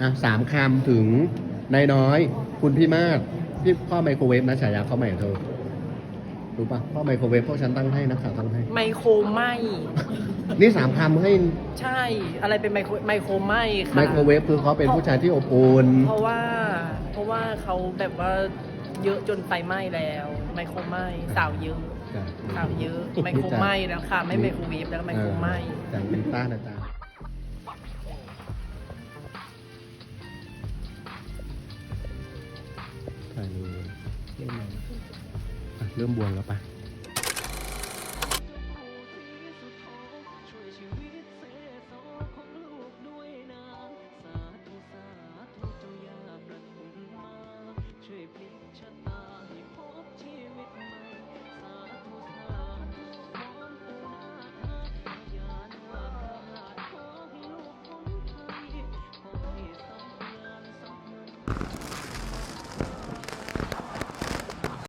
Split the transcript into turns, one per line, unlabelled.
อะสามคำถึงนายน้อย คุณพี่มากพี่พ่อไมโครเวฟนะฉายาเขาใหม่ของเธอรู้ปะพ่อไมโครเวฟพวกฉันตั้งให้นักข่าวตั้งให้
ไมโครไหม
นี่สามคำให้
ใช่ อะไรเป็นไมโครไมโครไหมค่ะ
ไมโครเวฟคือเขาเป็นผู้ชายที่อบอุ่น
เพราะว่า เพราะว่าเขาแบบว่าเยอะจนไฟไหม้แล้ว ไมโครไหมสาวเยอะสาวเยอะไมโครไหมแล้วค่ะไม่ไมโครเวฟแล้วไมโครไหม
จากลิต้านะจ๊ะ ถ่ายเลยเริ่มแล้วอะเริ่มบวมแล้วปะ